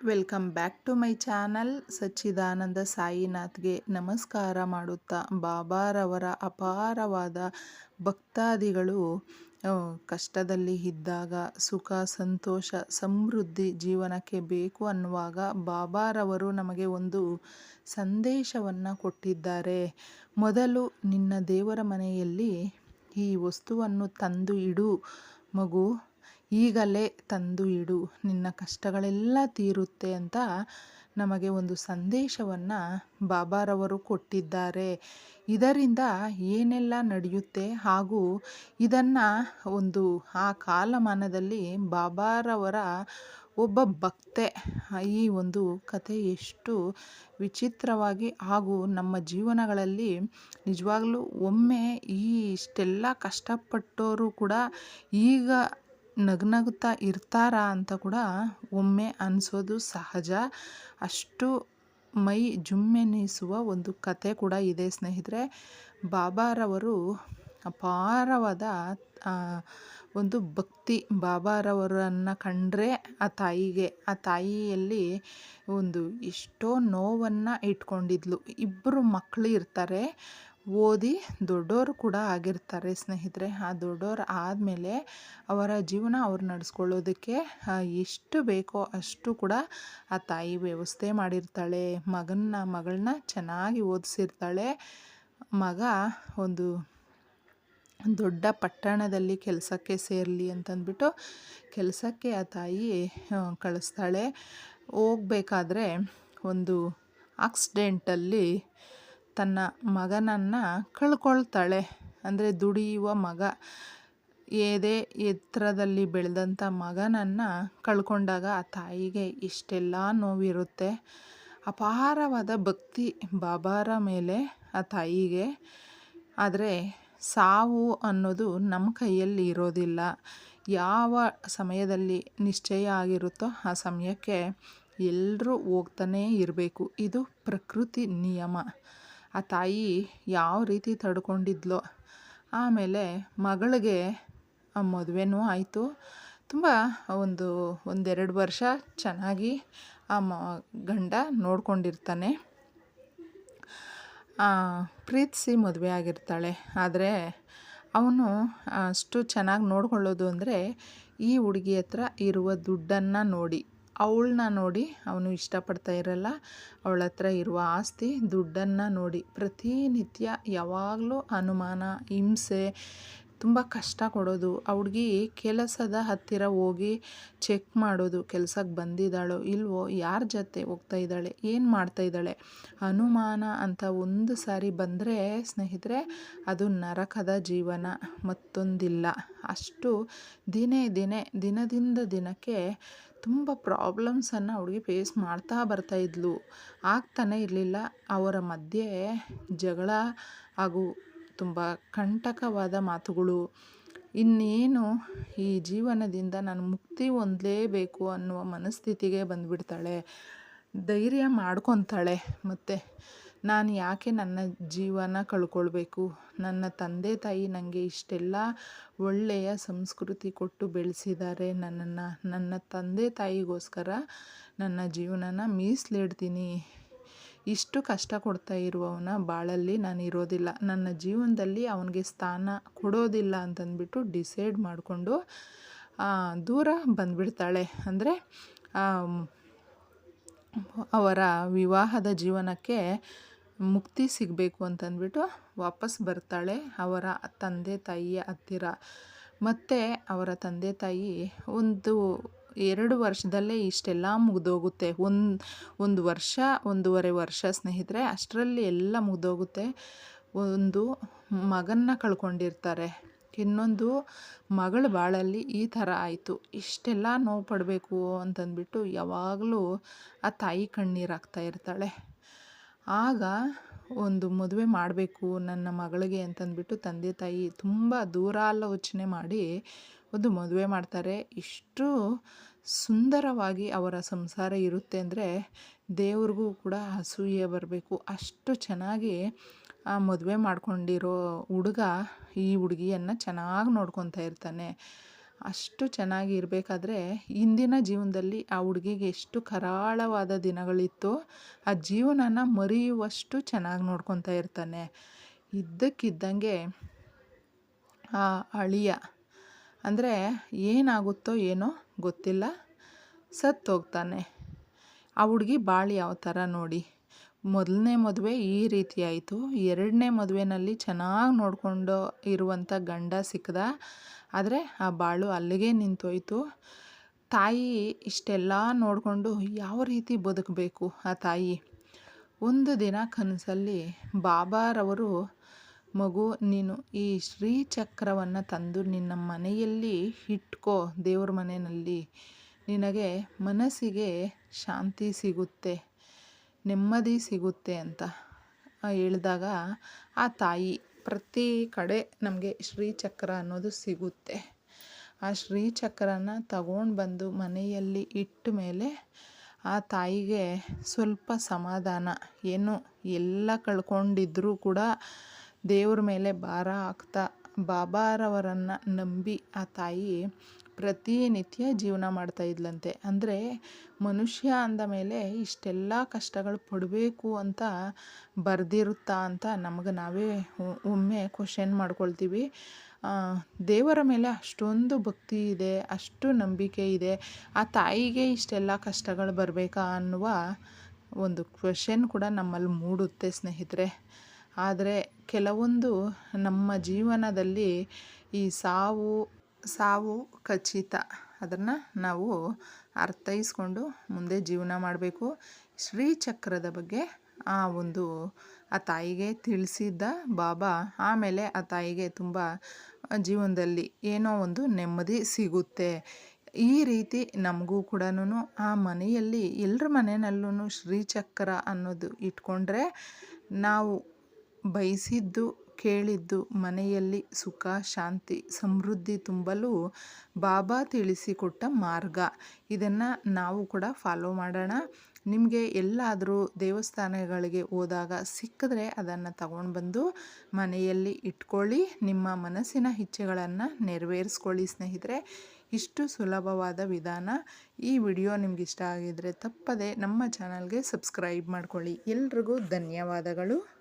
Welcome back to my channel. Sachchidananda ಸಾಯಿನಾಥ್ಗೆ ನಮಸ್ಕಾರ ಮಾಡುತ್ತಾ ಬಾಬಾರವರ ಅಪಾರವಾದ ಭಕ್ತಾದಿಗಳು ಕಷ್ಟದಲ್ಲಿ ಇದ್ದಾಗ ಸುಖ, ಸಂತೋಷ, ಸಮೃದ್ಧಿ ಜೀವನಕ್ಕೆ ಬೇಕು ಅನ್ನುವಾಗ ಬಾಬಾರವರು ನಮಗೆ ಒಂದು ಸಂದೇಶವನ್ನು ಕೊಟ್ಟಿದ್ದಾರೆ. ಮೊದಲು ನಿನ್ನ ದೇವರ ಮನೆಯಲ್ಲಿ ಈ ವಸ್ತುವನ್ನು ತಂದು ಇಡು ಮಗು. ಈಗಲೇ ತಂದು ಇಡು, ನಿನ್ನ ಕಷ್ಟಗಳೆಲ್ಲ ತೀರುತ್ತೆ ಅಂತ ನಮಗೆ ಒಂದು ಸಂದೇಶವನ್ನು ಬಾಬಾರವರು ಕೊಟ್ಟಿದ್ದಾರೆ. ಇದರಿಂದ ಏನೆಲ್ಲ ನಡೆಯುತ್ತೆ ಹಾಗೂ ಇದನ್ನು ಒಂದು ಆ ಕಾಲಮಾನದಲ್ಲಿ ಬಾಬಾರವರ ಒಬ್ಬ ಭಕ್ತೆ, ಈ ಒಂದು ಕತೆ ಎಷ್ಟು ವಿಚಿತ್ರವಾಗಿ ಹಾಗೂ ನಮ್ಮ ಜೀವನಗಳಲ್ಲಿ ನಿಜವಾಗ್ಲೂ ಒಮ್ಮೆ ಈ ಇಷ್ಟೆಲ್ಲ ಕಷ್ಟಪಟ್ಟವರು ಕೂಡ ಈಗ ನಗ್ನಗ್ತಾ ಇರ್ತಾರಾ ಅಂತ ಕೂಡ ಒಮ್ಮೆ ಅನಿಸೋದು ಸಹಜ. ಅಷ್ಟು ಮೈ ಜುಮ್ಮೆನಿಸುವ ಒಂದು ಕತೆ ಕೂಡ ಇದೆ ಸ್ನೇಹಿತರೆ. ಬಾಬಾರವರು ಅಪಾರವಾದ ಒಂದು ಭಕ್ತಿ. ಬಾಬಾರವರನ್ನು ಕಂಡ್ರೆ ಆ ತಾಯಿಗೆ, ಆ ತಾಯಿಯಲ್ಲಿ ಒಂದು ಎಷ್ಟೋ ನೋವನ್ನು ಇಟ್ಕೊಂಡಿದ್ಲು. ಇಬ್ಬರು ಮಕ್ಕಳು ಇರ್ತಾರೆ. ಓದಿ ದೊಡ್ಡವರು ಕೂಡ ಆಗಿರ್ತಾರೆ ಸ್ನೇಹಿತರೆ. ಆ ದೊಡ್ಡವರು ಆದಮೇಲೆ ಅವರ ಜೀವನ ಅವ್ರು ನಡೆಸ್ಕೊಳ್ಳೋದಕ್ಕೆ ಎಷ್ಟು ಬೇಕೋ ಅಷ್ಟು ಕೂಡ ಆ ತಾಯಿ ವ್ಯವಸ್ಥೆ ಮಾಡಿರ್ತಾಳೆ. ಮಗನ ಮಗಳನ್ನ ಚೆನ್ನಾಗಿ ಓದಿಸಿರ್ತಾಳೆ. ಮಗ ಒಂದು ದೊಡ್ಡ ಪಟ್ಟಣದಲ್ಲಿ ಕೆಲಸಕ್ಕೆ ಸೇರಲಿ ಅಂತಂದ್ಬಿಟ್ಟು ಕೆಲಸಕ್ಕೆ ಆ ತಾಯಿ ಕಳಿಸ್ತಾಳೆ. ಹೋಗ್ಬೇಕಾದ್ರೆ ಒಂದು ಆಕ್ಸಿಡೆಂಟಲ್ಲಿ ತನ್ನ ಮಗನನ್ನು ಕಳ್ಕೊಳ್ತಾಳೆ. ಅಂದರೆ ದುಡಿಯುವ ಮಗ. ಏದೇ ಎತ್ತರದಲ್ಲಿ ಬೆಳೆದಂಥ ಮಗನನ್ನು ಕಳ್ಕೊಂಡಾಗ ಆ ತಾಯಿಗೆ ಇಷ್ಟೆಲ್ಲ ನೋವಿರುತ್ತೆ. ಅಪಾರವಾದ ಭಕ್ತಿ ಬಾಬಾರ ಮೇಲೆ ಆ ತಾಯಿಗೆ. ಆದರೆ ಸಾವು ಅನ್ನೋದು ನಮ್ಮ ಕೈಯಲ್ಲಿ ಇರೋದಿಲ್ಲ. ಯಾವ ಸಮಯದಲ್ಲಿ ನಿಶ್ಚಯ ಆಗಿರುತ್ತೋ ಆ ಸಮಯಕ್ಕೆ ಎಲ್ಲರೂ ಹೋಗ್ತಾನೇ ಇರಬೇಕು. ಇದು ಪ್ರಕೃತಿ ನಿಯಮ. ಆ ತಾಯಿ ಯಾವ ರೀತಿ ತಡ್ಕೊಂಡಿದ್ಲೋ. ಆಮೇಲೆ ಮಗಳಿಗೆ ಆ ಮದುವೆನೂ ಆಯಿತು. ತುಂಬ ಒಂದು ಒಂದೆರಡು ವರ್ಷ ಚೆನ್ನಾಗಿ ಆ ಮ ಗಂಡ ನೋಡ್ಕೊಂಡಿರ್ತಾನೆ. ಪ್ರೀತಿಸಿ ಮದುವೆ ಆಗಿರ್ತಾಳೆ. ಆದರೆ ಅವನು ಅಷ್ಟು ಚೆನ್ನಾಗಿ ನೋಡ್ಕೊಳ್ಳೋದು ಅಂದರೆ ಈ ಹುಡುಗಿ ಹತ್ರ ಇರುವ ದುಡ್ಡನ್ನು ನೋಡಿ. ಅವಳನ್ನ ನೋಡಿ ಅವನು ಇಷ್ಟಪಡ್ತಾ ಇರಲ್ಲ. ಅವಳ ಹತ್ರ ಇರುವ ಆಸ್ತಿ, ದುಡ್ಡನ್ನು ನೋಡಿ. ಪ್ರತಿನಿತ್ಯ ಯಾವಾಗಲೂ ಅನುಮಾನ, ಹಿಂಸೆ, ತುಂಬ ಕಷ್ಟ ಕೊಡೋದು. ಅವ್ಳಿಗೆ ಕೆಲಸದ ಹತ್ತಿರ ಹೋಗಿ ಚೆಕ್ ಮಾಡೋದು. ಕೆಲಸಕ್ಕೆ ಬಂದಿದ್ದಾಳೋ ಇಲ್ವೋ, ಯಾರ ಜೊತೆ ಹೋಗ್ತಾ ಇದ್ದಾಳೆ, ಏನು ಮಾಡ್ತಾ ಇದ್ದಾಳೆ? ಅನುಮಾನ ಅಂತ ಒಂದು ಸಾರಿ ಬಂದರೆ, ಸ್ನೇಹಿತರೆ, ಅದು ನರಕದ ಜೀವನ, ಮತ್ತೊಂದಿಲ್ಲ. ಅಷ್ಟು ದಿನೇ ದಿನೇ ದಿನದಿಂದ ದಿನಕ್ಕೆ ತುಂಬ ಪ್ರಾಬ್ಲಮ್ಸನ್ನು ಹುಡುಗಿ ಫೇಸ್ ಮಾಡ್ತಾ ಬರ್ತಾ ಇದ್ಲು. ಆಗ್ತಾನೆ ಇರಲಿಲ್ಲ. ಅವರ ಮಧ್ಯೆ ಜಗಳ ಹಾಗೂ ತುಂಬ ಕಂಟಕವಾದ ಮಾತುಗಳು. ಇನ್ನೇನು ಈ ಜೀವನದಿಂದ ನಾನು ಮುಕ್ತಿ ಹೊಂದಲೇಬೇಕು ಅನ್ನುವ ಮನಸ್ಥಿತಿಗೆ ಬಂದುಬಿಡ್ತಾಳೆ. ಧೈರ್ಯ ಮಾಡ್ಕೊತಾಳೆ. ಮತ್ತು ನಾನು ಯಾಕೆ ನನ್ನ ಜೀವನ ಕಳ್ಕೊಳ್ಬೇಕು? ನನ್ನ ತಂದೆ ತಾಯಿ ನನಗೆ ಇಷ್ಟೆಲ್ಲ ಒಳ್ಳೆಯ ಸಂಸ್ಕೃತಿ ಕೊಟ್ಟು ಬೆಳೆಸಿದ್ದಾರೆ. ನನ್ನನ್ನು, ನನ್ನ ತಂದೆ ತಾಯಿಗೋಸ್ಕರ ನನ್ನ ಜೀವನನ ಮೀಸಲಿಡ್ತೀನಿ. ಇಷ್ಟು ಕಷ್ಟ ಕೊಡ್ತಾ ಇರುವವನ ಬಾಳಲ್ಲಿ ನಾನು ಇರೋದಿಲ್ಲ. ನನ್ನ ಜೀವನದಲ್ಲಿ ಅವನಿಗೆ ಸ್ಥಾನ ಕೊಡೋದಿಲ್ಲ ಅಂತಂದ್ಬಿಟ್ಟು ಡಿಸೈಡ್ ಮಾಡಿಕೊಂಡು ದೂರ ಬಂದುಬಿಡ್ತಾಳೆ. ಅಂದರೆ ಅವರ ವಿವಾಹದ ಜೀವನಕ್ಕೆ ಮುಕ್ತಿ ಸಿಗಬೇಕು ಅಂತಂದ್ಬಿಟ್ಟು ವಾಪಸ್ ಬರ್ತಾಳೆ ಅವರ ತಂದೆ ತಾಯಿಯ ಹತ್ತಿರ. ಮತ್ತು ಅವರ ತಂದೆ ತಾಯಿ ಒಂದು ಎರಡು ವರ್ಷದಲ್ಲೇ ಇಷ್ಟೆಲ್ಲ ಮುಗಿದೋಗುತ್ತೆ. ಒಂದು ಒಂದು ವರ್ಷ, ಒಂದೂವರೆ ವರ್ಷ ಸ್ನೇಹಿತರೆ, ಅಷ್ಟರಲ್ಲಿ ಎಲ್ಲ ಮುಗಿದೋಗುತ್ತೆ. ಒಂದು ಮಗನ್ನ ಕಳ್ಕೊಂಡಿರ್ತಾರೆ. ಇನ್ನೊಂದು ಮಗಳ ಬಾಳಲ್ಲಿ ಈ ಥರ ಆಯಿತು. ಇಷ್ಟೆಲ್ಲ ನೋವು ಪಡಬೇಕು ಅಂತಂದ್ಬಿಟ್ಟು ಯಾವಾಗಲೂ ಆ ತಾಯಿ ಕಣ್ಣೀರಾಗ್ತಾ ಇರ್ತಾಳೆ. ಆಗ ಒಂದು ಮದುವೆ ಮಾಡಬೇಕು ನನ್ನ ಮಗಳಿಗೆ ಅಂತಂದ್ಬಿಟ್ಟು ತಂದೆ ತಾಯಿ ತುಂಬ ದೂರಾಲೋಚನೆ ಮಾಡಿ ಒಂದು ಮದುವೆ ಮಾಡ್ತಾರೆ. ಇಷ್ಟು ಸುಂದರವಾಗಿ ಅವರ ಸಂಸಾರ ಇರುತ್ತೆ ಅಂದರೆ ದೇವ್ರಿಗೂ ಕೂಡ ಅಸೂಯೆ ಬರಬೇಕು. ಅಷ್ಟು ಚೆನ್ನಾಗಿ ಆ ಮದುವೆ ಮಾಡ್ಕೊಂಡಿರೋ ಹುಡುಗ ಈ ಹುಡುಗಿಯನ್ನು ಚೆನ್ನಾಗಿ ನೋಡ್ಕೊತಾ ಇರ್ತಾನೆ. ಅಷ್ಟು ಚೆನ್ನಾಗಿ ಇರಬೇಕಾದ್ರೆ ಇಂದಿನ ಜೀವನದಲ್ಲಿ ಆ ಹುಡುಗಿಗೆ ಎಷ್ಟು ಕರಾಳವಾದ ದಿನಗಳಿತ್ತು ಆ ಜೀವನನ ಮರೆಯುವಷ್ಟು ಚೆನ್ನಾಗಿ ನೋಡ್ಕೊತಾ ಇರ್ತಾನೆ. ಇದ್ದಕ್ಕಿದ್ದಂಗೆ ಆ ಅಳಿಯ, ಅಂದರೆ ಏನಾಗುತ್ತೋ ಏನೋ ಗೊತ್ತಿಲ್ಲ ಸತ್ತೋಗ್ತಾನೆ ಆ ಹುಡುಗಿ ಬಾಳಿ ಯಾವ ಥರ ನೋಡಿ. ಮೊದಲನೇ ಮದುವೆ ಈ ರೀತಿ ಆಯಿತು. ಎರಡನೇ ಮದುವೆನಲ್ಲಿ ಚೆನ್ನಾಗಿ ನೋಡಿಕೊಂಡು ಇರುವಂಥ ಗಂಡ ಸಿಕ್ಕದ ಆದರೆ ಆ ಬಾಳು ಅಲ್ಲಿಗೆ ನಿಂತೋಯ್ತು. ತಾಯಿ ಇಷ್ಟೆಲ್ಲ ನೋಡಿಕೊಂಡು ಯಾವ ರೀತಿ ಬದುಕಬೇಕು ಆ ತಾಯಿ? ಒಂದು ದಿನ ಕನಸಲ್ಲಿ ಬಾಬಾರವರು, ಮಗು, ನೀನು ಈ ಶ್ರೀಚಕ್ರವನ್ನು ತಂದು ನಿನ್ನ ಮನೆಯಲ್ಲಿ ಇಟ್ಕೋ ದೇವ್ರ ಮನೆಯಲ್ಲಿ. ನಿನಗೆ ಮನಸ್ಸಿಗೆ ಶಾಂತಿ ಸಿಗುತ್ತೆ, ನೆಮ್ಮದಿ ಸಿಗುತ್ತೆ ಅಂತ ಹೇಳಿದಾಗ ಆ ತಾಯಿ ಪ್ರತಿ ಕಡೆ ನಮಗೆ ಶ್ರೀಚಕ್ರ ಅನ್ನೋದು ಸಿಗುತ್ತೆ. ಆ ಶ್ರೀಚಕ್ರನ ತಗೊಂಡು ಬಂದು ಮನೆಯಲ್ಲಿ ಇಟ್ಟ ಮೇಲೆ ಆ ತಾಯಿಗೆ ಸ್ವಲ್ಪ ಸಮಾಧಾನ. ಏನು ಎಲ್ಲ ಕಳ್ಕೊಂಡಿದ್ರೂ ಕೂಡ ದೇವ್ರ ಮೇಲೆ ಭಾರ ಹಾಕ್ತಾ ಬಾಬಾರವರನ್ನು ನಂಬಿ ಆ ತಾಯಿ ಪ್ರತಿನಿತ್ಯ ಜೀವನ ಮಾಡ್ತಾ ಇದ್ಲಂತೆ. ಅಂದರೆ ಮನುಷ್ಯ ಅಂದ ಮೇಲೆ ಇಷ್ಟೆಲ್ಲ ಕಷ್ಟಗಳು ಪಡಬೇಕು ಅಂತ ಬರ್ದಿರುತ್ತಾ ಅಂತ ನಮಗೆ ನಾವೇ ಒಮ್ಮೆ ಕ್ವಶನ್ ಮಾಡ್ಕೊಳ್ತೀವಿ. ದೇವರ ಮೇಲೆ ಅಷ್ಟೊಂದು ಭಕ್ತಿ ಇದೆ, ಅಷ್ಟು ನಂಬಿಕೆ ಇದೆ. ಆ ತಾಯಿಗೆ ಇಷ್ಟೆಲ್ಲ ಕಷ್ಟಗಳು ಬರಬೇಕಾ ಅನ್ನುವ ಒಂದು ಕ್ವಶನ್ ಕೂಡ ನಮ್ಮಲ್ಲಿ ಮೂಡುತ್ತೆ ಸ್ನೇಹಿತರೆ. ಆದರೆ ಕೆಲವೊಂದು ನಮ್ಮ ಜೀವನದಲ್ಲಿ ಈ ಸಾವು ಸಾವು ಖಚಿತ. ಅದನ್ನು ನಾವು ಅರ್ಥೈಸ್ಕೊಂಡು ಮುಂದೆ ಜೀವನ ಮಾಡಬೇಕು. ಶ್ರೀಚಕ್ರದ ಬಗ್ಗೆ ಆ ಒಂದು ಆ ತಾಯಿಗೆ ತಿಳಿಸಿದ್ದ ಬಾಬಾ ಆಮೇಲೆ ಆ ತಾಯಿಗೆ ತುಂಬ ಜೀವನದಲ್ಲಿ ಏನೋ ಒಂದು ನೆಮ್ಮದಿ ಸಿಗುತ್ತೆ. ಈ ರೀತಿ ನಮಗೂ ಕೂಡ ಆ ಮನೆಯಲ್ಲಿ ಎಲ್ಲರ ಮನೆಯಲ್ಲೂ ಶ್ರೀಚಕ್ರ ಅನ್ನೋದು ಇಟ್ಕೊಂಡ್ರೆ ನಾವು ಬಯಸಿದ್ದು, ಕೇಳಿದ್ದು, ಮನೆಯಲ್ಲಿ ಸುಖ, ಶಾಂತಿ, ಸಮೃದ್ಧಿ ತುಂಬಲು ಬಾಬಾ ತಿಳಿಸಿಕೊಟ್ಟ ಮಾರ್ಗ. ಇದನ್ನು ನಾವು ಕೂಡ ಫಾಲೋ ಮಾಡೋಣ. ನಿಮಗೆ ಎಲ್ಲಾದರೂ ದೇವಸ್ಥಾನಗಳಿಗೆ ಹೋದಾಗ ಸಿಕ್ಕಿದ್ರೆ ಅದನ್ನು ತಗೊಂಡು ಬಂದು ಮನೆಯಲ್ಲಿ ಇಟ್ಕೊಳ್ಳಿ. ನಿಮ್ಮ ಮನಸ್ಸಿನ ಇಚ್ಛೆಗಳನ್ನು ನೆರವೇರಿಸ್ಕೊಳ್ಳಿ ಸ್ನೇಹಿತರೆ. ಇಷ್ಟು ಸುಲಭವಾದ ವಿಧಾನ. ಈ ವಿಡಿಯೋ ನಿಮ್ಗೆ ಇಷ್ಟ ಆಗಿದರೆ ತಪ್ಪದೆ ನಮ್ಮ ಚಾನಲ್ಗೆ ಸಬ್ಸ್ಕ್ರೈಬ್ ಮಾಡ್ಕೊಳ್ಳಿ. ಎಲ್ರಿಗೂ ಧನ್ಯವಾದಗಳು.